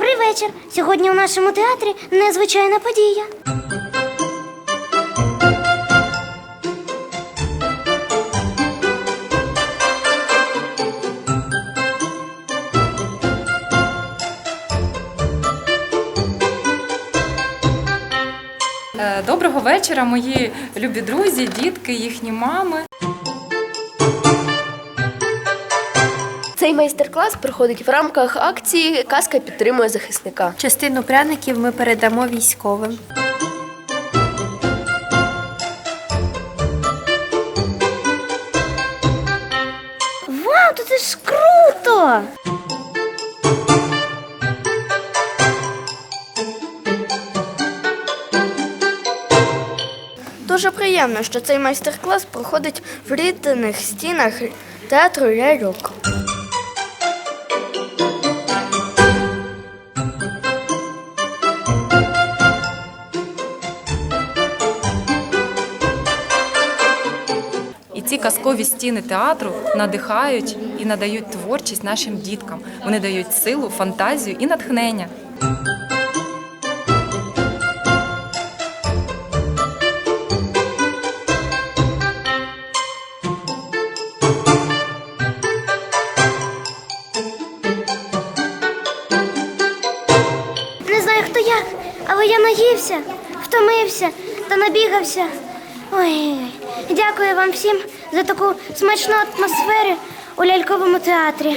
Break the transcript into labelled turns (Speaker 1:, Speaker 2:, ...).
Speaker 1: Добрий вечір. Сьогодні у нашому театрі незвичайна подія.
Speaker 2: Е, Доброго вечора, мої любі друзі, дітки, їхні мами.
Speaker 3: Цей майстер-клас проходить в рамках акції Казка підтримує захисника.
Speaker 4: Частину пряників ми передамо військовим.
Speaker 1: Вау, то це ж круто!
Speaker 5: Дуже приємно, що цей майстер-клас проходить в рідних стінах театру ляльок.
Speaker 2: Ці казкові стіни театру надихають і надають творчість нашим діткам. Вони дають силу, фантазію і натхнення.
Speaker 1: Не знаю, хто як, але я наївся, втомився та набігався. Ой, дякую вам всім за таку смачну атмосферу у ляльковому театрі.